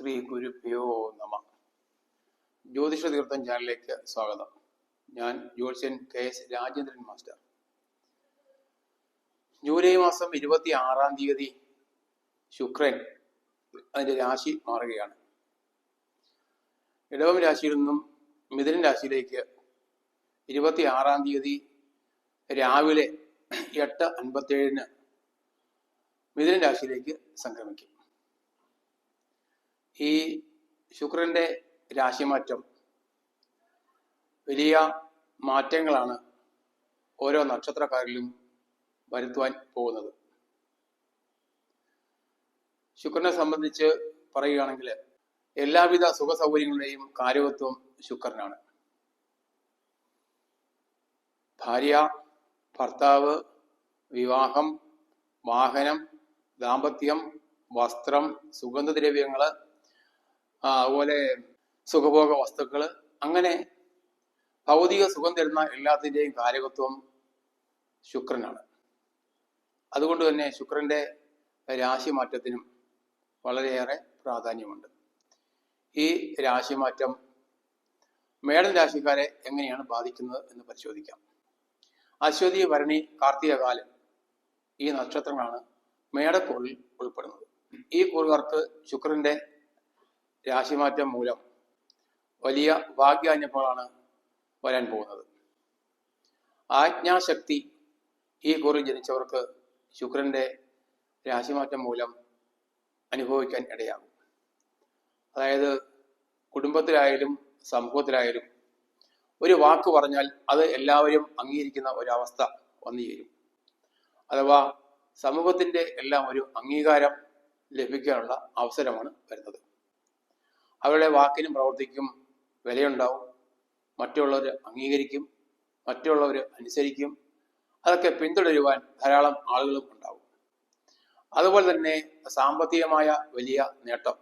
ശ്രീ ഗുരുഭ്യോ നമ. ജ്യോതിഷ തീർത്ഥം ചാനലിലേക്ക് സ്വാഗതം. ഞാൻ ജ്യോതിഷൻ K S Rajendran master. July മാസം ഇരുപത്തി ആറാം തീയതി ശുക്രൻ അതിന്റെ രാശി മാറുകയാണ്. ഇടവം രാശിയിൽ നിന്നും മിഥുനൻ രാശിയിലേക്ക് ഇരുപത്തി ആറാം തീയതി രാവിലെ എട്ട് അൻപത്തേഴിന് മിഥുനൻ രാശിയിലേക്ക് സംക്രമിക്കും. ഈ ശുക്രന്റെ രാശിമാറ്റം വലിയ മാറ്റങ്ങളാണ് ഓരോ നക്ഷത്രക്കാരിലും വരുത്തുവാൻ പോകുന്നത്. ശുക്രനെ സംബന്ധിച്ച് പറയുകയാണെങ്കിൽ എല്ലാവിധ സുഖ സൗകര്യങ്ങളുടെയും കാര്യവത്വം ശുക്രനാണ്. ഭാര്യ ഭർത്താവ് വിവാഹം വാഹനം ദാമ്പത്യം വസ്ത്രം സുഗന്ധദ്രവ്യങ്ങൾ അതുപോലെ സുഖഭോഗ വസ്തുക്കൾ അങ്ങനെ ഭൗതിക സുഖം തരുന്ന എല്ലാത്തിന്റെയും കാരകത്വം ശുക്രനാണ്. അതുകൊണ്ട് തന്നെ ശുക്രന്റെ രാശിമാറ്റത്തിനും വളരെയേറെ പ്രാധാന്യമുണ്ട്. ഈ രാശിമാറ്റം മേടൻ രാശിക്കാരെ എങ്ങനെയാണ് ബാധിക്കുന്നത് എന്ന് പരിശോധിക്കാം. അശ്വതി ഭരണി കാർത്തിക കാലം ഈ നക്ഷത്രങ്ങളാണ് മേടക്കൂറിൽ ഉൾപ്പെടുന്നത്. ഈ കൂറുകാർക്ക് ശുക്രന്റെ രാശിമാറ്റം മൂലം വലിയ ഭാഗ്യാനുഭവങ്ങളാണ് വരാൻ പോകുന്നത്. ആജ്ഞാശക്തി ഈ കുറി ജനിച്ചവർക്ക് ശുക്രന്റെ രാശിമാറ്റം മൂലം അനുഭവിക്കാൻ ഇടയാകും. അതായത് കുടുംബത്തിലായാലും സമൂഹത്തിലായാലും ഒരു വാക്ക് പറഞ്ഞാൽ അത് എല്ലാവരും അംഗീകരിക്കുന്ന ഒരവസ്ഥ വന്നു ചേരും. അഥവാ സമൂഹത്തിന്റെ എല്ലാം ഒരു അംഗീകാരം ലഭിക്കാനുള്ള അവസരമാണ് വരുന്നത്. അവരുടെ വാക്കിനും പ്രവർത്തിക്കും. വിലയുണ്ടാവും. മറ്റുള്ളവർ അംഗീകരിക്കും. മറ്റുള്ളവർ അനുസരിക്കും. അതൊക്കെ പിന്തുടരുവാൻ ധാരാളം ആളുകളും ഉണ്ടാവും. അതുപോലെ തന്നെ സാമ്പത്തികമായ വലിയ നേട്ടം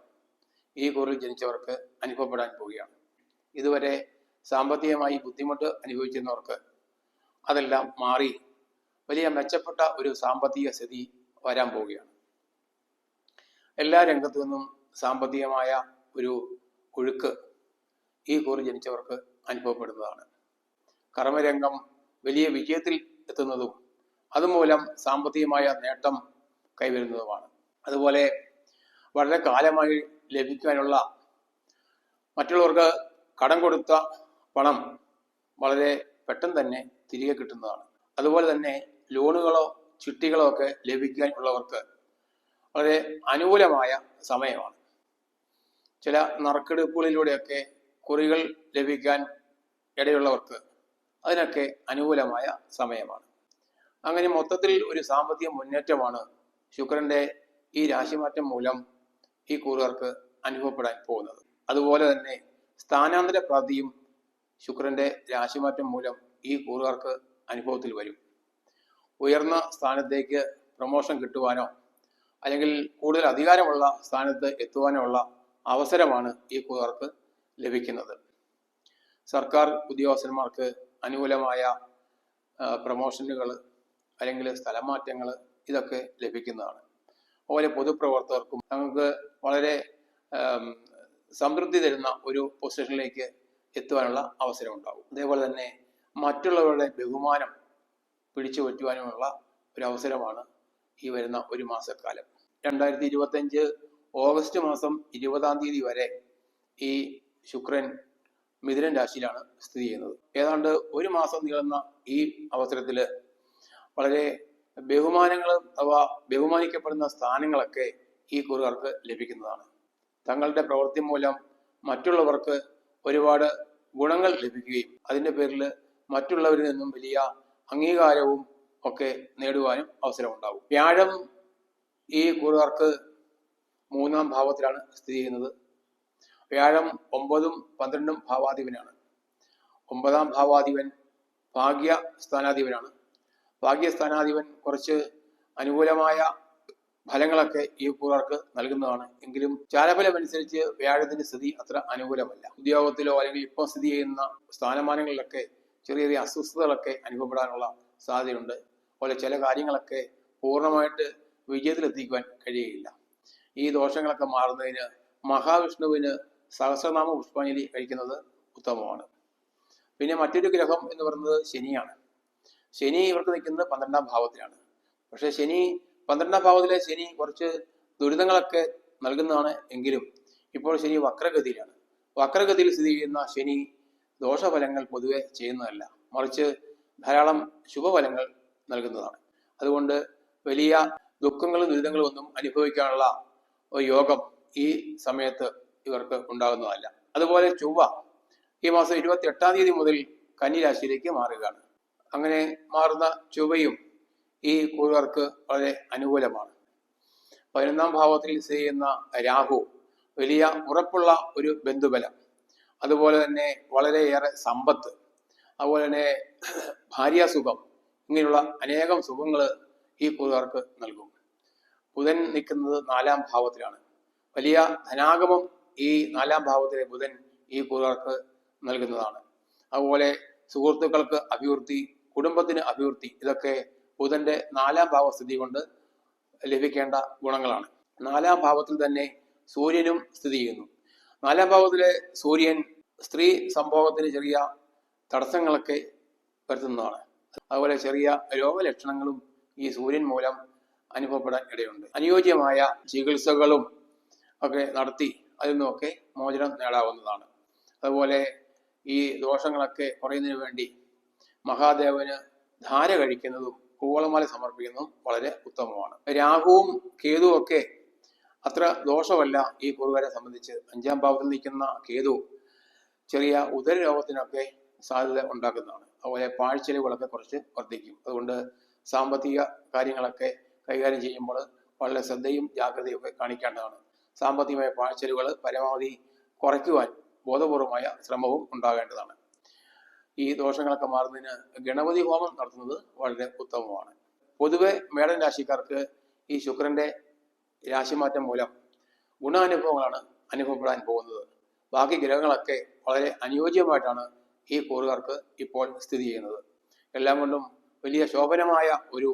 ഈ കുറിൽ ജനിച്ചവർക്ക് അനുഭവപ്പെടാൻ പോവുകയാണ്. ഇതുവരെ സാമ്പത്തികമായി ബുദ്ധിമുട്ട് അനുഭവിച്ചിരുന്നവർക്ക് അതെല്ലാം മാറി വലിയ മെച്ചപ്പെട്ട ഒരു സാമ്പത്തിക സ്ഥിതി വരാൻ പോവുകയാണ്. എല്ലാ രംഗത്തു നിന്നും സാമ്പത്തികമായ ഒരു ഒഴുക്ക് ഈ കൂറ് ജനിച്ചവർക്ക് അനുഭവപ്പെടുന്നതാണ്. കർമ്മരംഗം വലിയ വിജയത്തിൽ എത്തുന്നതും അതുമൂലം സാമ്പത്തികമായ നേട്ടം കൈവരുന്നതുമാണ്. അതുപോലെ വളരെ കാലമായി ലഭിക്കാനുള്ള മറ്റുള്ളവർക്ക് കടം കൊടുത്ത പണം വളരെ പെട്ടെന്ന് തന്നെ തിരികെ കിട്ടുന്നതാണ്. അതുപോലെ തന്നെ ലോണുകളോ ചിട്ടികളോ ഒക്കെ ലഭിക്കാനുള്ളവർക്ക് വളരെ അനുകൂലമായ സമയമാണ്. ചില നറുക്കെടുപ്പുകളിലൂടെയൊക്കെ കുറികൾ ലഭിക്കാൻ ഇടയുള്ളവർക്ക് അതിനൊക്കെ അനുകൂലമായ സമയമാണ്. അങ്ങനെ മൊത്തത്തിൽ ഒരു സാമ്പത്തിക മുന്നേറ്റമാണ് ശുക്രന്റെ ഈ രാശിമാറ്റം മൂലം ഈ കൂറുകാർക്ക് അനുഭവപ്പെടാൻ പോകുന്നത്. അതുപോലെ തന്നെ സ്ഥാനാന്തര പ്രാപ്തിയും ശുക്രന്റെ രാശിമാറ്റം മൂലം ഈ കൂറുകാർക്ക് അനുഭവത്തിൽ വരും. ഉയർന്ന സ്ഥാനത്തേക്ക് പ്രൊമോഷൻ കിട്ടുവാനോ അല്ലെങ്കിൽ കൂടുതൽ അധികാരമുള്ള സ്ഥാനത്ത് എത്തുവാനോ ഉള്ള അവസരമാണ് ഈ കൂറുകാർക്ക് ലഭിക്കുന്നത്. സർക്കാർ ഉദ്യോഗസ്ഥന്മാർക്ക് അനുകൂലമായ പ്രൊമോഷനുകൾ അല്ലെങ്കിൽ സ്ഥലമാറ്റങ്ങൾ ഇതൊക്കെ ലഭിക്കുന്നതാണ്. അതുപോലെ പൊതുപ്രവർത്തകർക്കും നമുക്ക് വളരെ സംതൃപ്തി തരുന്ന ഒരു പൊസിഷനിലേക്ക് എത്തുവാനുള്ള അവസരം ഉണ്ടാകും അതേപോലെ തന്നെ മറ്റുള്ളവരുടെ ബഹുമാനം പിടിച്ചു പറ്റുവാനുമുള്ള ഒരു അവസരമാണ് ഈ വരുന്ന ഒരു മാസക്കാലം. രണ്ടായിരത്തി ഇരുപത്തഞ്ച് ഓഗസ്റ്റ് മാസം ഇരുപതാം തീയതി വരെ ഈ ശുക്രൻ മിഥുനൻ രാശിയിലാണ് സ്ഥിതി ചെയ്യുന്നത്. ഏതാണ്ട് ഒരു മാസം നീളുന്ന ഈ അവസരത്തിൽ വളരെ ബഹുമാനങ്ങൾ അഥവാ ബഹുമാനിക്കപ്പെടുന്ന സ്ഥാനങ്ങളൊക്കെ ഈ കുറുകാർക്ക് ലഭിക്കുന്നതാണ്. തങ്ങളുടെ പ്രവൃത്തി മൂലം മറ്റുള്ളവർക്ക് ഒരുപാട് ഗുണങ്ങൾ ലഭിക്കുകയും അതിന്റെ പേരിൽ മറ്റുള്ളവരിൽ നിന്നും വലിയ അംഗീകാരവും ഒക്കെ നേടുവാനും അവസരമുണ്ടാകും. വ്യാഴം ഈ കൂറുകാർക്ക് മൂന്നാം ഭാവത്തിലാണ് സ്ഥിതി ചെയ്യുന്നത്. വ്യാഴം ഒമ്പതും പന്ത്രണ്ടും ഭാവാധിപനാണ്. ഒമ്പതാം ഭാവാധിപൻ ഭാഗ്യ സ്ഥാനാധിപനാണ്. ഭാഗ്യ സ്ഥാനാധിപൻ കുറച്ച് അനുകൂലമായ ഫലങ്ങളൊക്കെ ഈ കൂറുകാർക്ക് നൽകുന്നതാണ്. എങ്കിലും ചാരഫലം അനുസരിച്ച് വ്യാഴത്തിന്റെ സ്ഥിതി അത്ര അനുകൂലമല്ല. ഉദ്യോഗത്തിലോ അല്ലെങ്കിൽ ഇപ്പോൾ സ്ഥിതി ചെയ്യുന്ന സ്ഥാനമാനങ്ങളിലൊക്കെ ചെറിയ ചെറിയ അസ്വസ്ഥതകളൊക്കെ അനുഭവപ്പെടാനുള്ള സാധ്യതയുണ്ട്. അതുപോലെ ചില കാര്യങ്ങളൊക്കെ പൂർണമായിട്ട് വിജയത്തിലെത്തിക്കുവാൻ കഴിയുകയില്ല. ഈ ദോഷങ്ങളൊക്കെ മാറുന്നതിന് മഹാവിഷ്ണുവിന് സഹസ്രനാമ പുഷ്പാഞ്ജലി കഴിക്കുന്നത് ഉത്തമമാണ്. പിന്നെ മറ്റൊരു ഗ്രഹം എന്ന് പറയുന്നത് ശനിയാണ്. ശനി ഇവർക്ക് നിൽക്കുന്നത് പന്ത്രണ്ടാം ഭാവത്തിലാണ്. പക്ഷെ ശനി പന്ത്രണ്ടാം ഭാവത്തിലെ ശനി കുറച്ച് ദുരിതങ്ങളൊക്കെ നൽകുന്നതാണ് എങ്കിലും ഇപ്പോൾ ശനി വക്രഗതിയിലാണ്. വക്രഗതിയിൽ സ്ഥിതി ചെയ്യുന്ന ശനി ദോഷഫലങ്ങൾ പൊതുവെ ചെയ്യുന്നതല്ല. മറിച്ച് ധാരാളം ശുഭഫലങ്ങൾ നൽകുന്നതാണ്. അതുകൊണ്ട് വലിയ ദുഃഖങ്ങളും ദുരിതങ്ങളും ഒന്നും അനുഭവിക്കാനുള്ള യോഗം ഈ സമയത്ത് ഇവർക്ക് ഉണ്ടാകുന്നതല്ല. അതുപോലെ ചൊവ്വ ഈ മാസം ഇരുപത്തി എട്ടാം തീയതി മുതൽ കന്നിരാശിയിലേക്ക് മാറുകയാണ്. അങ്ങനെ മാറുന്ന ചൊവ്വയും ഈ കൂറുകാർക്ക് വളരെ അനുകൂലമാണ്. പതിനൊന്നാം ഭാവത്തിൽ സ്ഥിതി ചെയ്യുന്ന രാഹു വലിയ ഉറപ്പുള്ള ഒരു ബന്ധുബലം. അതുപോലെ തന്നെ വളരെയേറെ സമ്പത്ത്. അതുപോലെ തന്നെ ഭാര്യാസുഖം ഇങ്ങനെയുള്ള അനേകം സുഖങ്ങൾ ഈ കൂറുകാർക്ക് നൽകും. ബുധൻ നിൽക്കുന്നത് നാലാം ഭാവത്തിലാണ്. വലിയ ധനാഗമം ഈ നാലാം ഭാവത്തിലെ ബുധൻ ഈ കൂറർക്ക് നൽകുന്നതാണ്. അതുപോലെ സുഹൃത്തുക്കൾക്ക് അഭിവൃദ്ധി കുടുംബത്തിന് അഭിവൃദ്ധി ഇതൊക്കെ ബുധന്റെ നാലാം ഭാവസ്ഥിതി കൊണ്ട് ലഭിക്കേണ്ട ഗുണങ്ങളാണ്. നാലാം ഭാവത്തിൽ തന്നെ സൂര്യനും സ്ഥിതി ചെയ്യുന്നു. നാലാം ഭാവത്തിലെ സൂര്യൻ സ്ത്രീ സംഭവത്തിന് ചെറിയ തടസ്സങ്ങളൊക്കെ വരുത്തുന്നതാണ്. അതുപോലെ ചെറിയ രോഗലക്ഷണങ്ങളും ഈ സൂര്യൻ മൂലം അനുഭവപ്പെടാൻ ഇടയുണ്ട്. അനുയോജ്യമായ ചികിത്സകളും ഒക്കെ നടത്തി അതിൽ നിന്നൊക്കെ മോചനം നേടാവുന്നതാണ്. അതുപോലെ ഈ ദോഷങ്ങളൊക്കെ കുറയുന്നതിന് വേണ്ടി മഹാദേവന് ധാര കഴിക്കുന്നതും കൂവളമാല സമർപ്പിക്കുന്നതും വളരെ ഉത്തമമാണ്. രാഹുവും കേതുവും ഒക്കെ അത്ര ദോഷമല്ല ഈ കുറുകാരെ സംബന്ധിച്ച്. അഞ്ചാം ഭാവത്തിൽ നിൽക്കുന്ന കേതു ചെറിയ ഉദര രോഗത്തിനൊക്കെ സാധ്യത ഉണ്ടാക്കുന്നതാണ്. അതുപോലെ പാഴ്ചെലവുകളൊക്കെ കുറച്ച് വർദ്ധിക്കും. അതുകൊണ്ട് സാമ്പത്തിക കാര്യങ്ങളൊക്കെ കൈകാര്യം ചെയ്യുമ്പോൾ വളരെ ശ്രദ്ധയും ജാഗ്രതയും ഒക്കെ കാണിക്കേണ്ടതാണ്. സാമ്പത്തികമായ പാഴ്ചലുകൾ പരമാവധി കുറയ്ക്കുവാൻ ബോധപൂർവമായ ശ്രമവും ഉണ്ടാകേണ്ടതാണ്. ഈ ദോഷങ്ങളൊക്കെ മാറുന്നതിന് ഗണപതി ഹോമം നടത്തുന്നത് വളരെ ഉത്തമമാണ്. പൊതുവെ മേടൻ രാശിക്കാർക്ക് ഈ ശുക്രന്റെ രാശിമാറ്റം മൂലം ഗുണാനുഭവങ്ങളാണ് അനുഭവപ്പെടാൻ പോകുന്നത്. ബാക്കി ഗ്രഹങ്ങളൊക്കെ വളരെ അനുയോജ്യമായിട്ടാണ് ഈ കൂറുകാർക്ക് ഇപ്പോൾ സ്ഥിതി ചെയ്യുന്നത്. എല്ലാം കൊണ്ടും വലിയ ശോഭനമായ ഒരു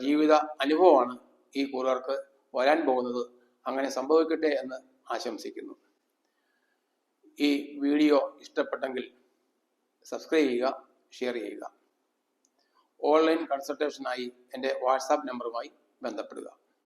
ജീവിത അനുഭവമാണ് ഈ കൂറുകാർക്ക് വരാൻ പോകുന്നത്. അങ്ങനെ സംഭവിക്കട്ടെ എന്ന് ആശംസിക്കുന്നു. ഈ വീഡിയോ ഇഷ്ടപ്പെട്ടെങ്കിൽ സബ്സ്ക്രൈബ് ചെയ്യുക ഷെയർ ചെയ്യുക. ഓൺലൈൻ കൺസൾട്ടേഷനായി എന്റെ വാട്സാപ്പ് നമ്പറുമായി ബന്ധപ്പെടുക.